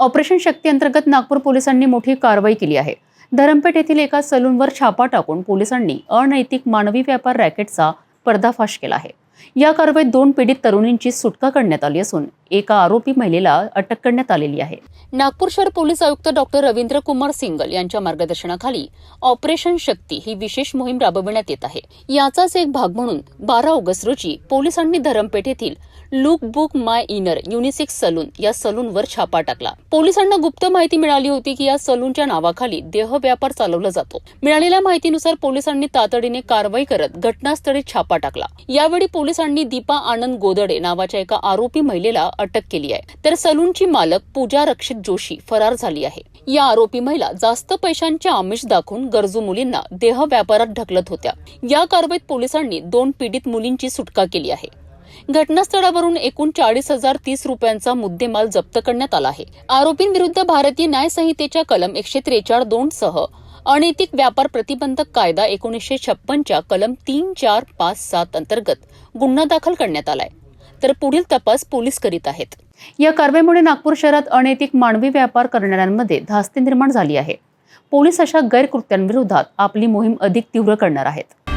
Operation शक्ती अंतर्गत नागपूर पोलिसांनी मोठी कारवाई केली आहे. धरमपेठ येथील एका सलूनवर छापा टाकून पोलिसांनी अनैतिक मानवी व्यापार रॅकेटचा पर्दाफाश केला आहे. या कारवाईत दोन पीडित तरुणींची सुटका करण्यात आली असून एका आरोपी महिलेला अटक करण्यात आलेली आहे. नागपूर शहर पोलीस आयुक्त डॉक्टर रवींद्र कुमार सिंगल यांच्या मार्गदर्शनाखाली ऑपरेशन शक्ती ही विशेष मोहीम राबविण्यात येत आहे. याचाच एक भाग म्हणून बारा ऑगस्ट रोजी पोलिसांनी धरमपेठ येथील look book my inner unisex salon या सलूनवर छापा टाकला. पोलिसांना गुप्त माहिती मिळाली होती की या सलूनच्या नावाखाली देह व्यापार चालवला जातो. मिळालेल्या माहितीनुसार पोलिसांनी तातडीने कारवाई करत घटनास्थळी छापा टाकला. यावेळी पोलिसांनी दीपा आनंद गोदडे नावाच्या एका आरोपी महिलेला अटक केली आहे. तर सलूनची मालक पूजा रक्षित जोशी फरार झाली आहे. या आरोपी महिला जास्त पैशांचे आमिष दाखवून गरजू मुलींना देह व्यापारात ढकलत होत्या. या कारवाईत पोलिसांनी दोन पीडित मुलींची सुटका केली आहे. घटनास्थळावरून एकूण चाळीस हजार तीस रुपयांचा मुद्देमाल जप्त करण्यात आला आहे. आरोपींविरुद्ध भारतीय न्याय संहितेच्या कलम एकशे त्रेचाळ दोन सह अनैतिक व्यापार प्रतिबंधक कायदा एकोणीसशे छप्पनच्या कलम तीन चार पाच सात अंतर्गत गुन्हा दाखल करण्यात आलाय. तर पुढील तपास पोलीस करीत आहेत. या कारवाईमुळे नागपूर शहरात अनैतिक मानवी व्यापार करणाऱ्यांमध्ये धास्ती निर्माण झाली आहे. पोलीस अशा गैरकृत्यांविरोधात आपली मोहीम अधिक तीव्र करणार आहेत.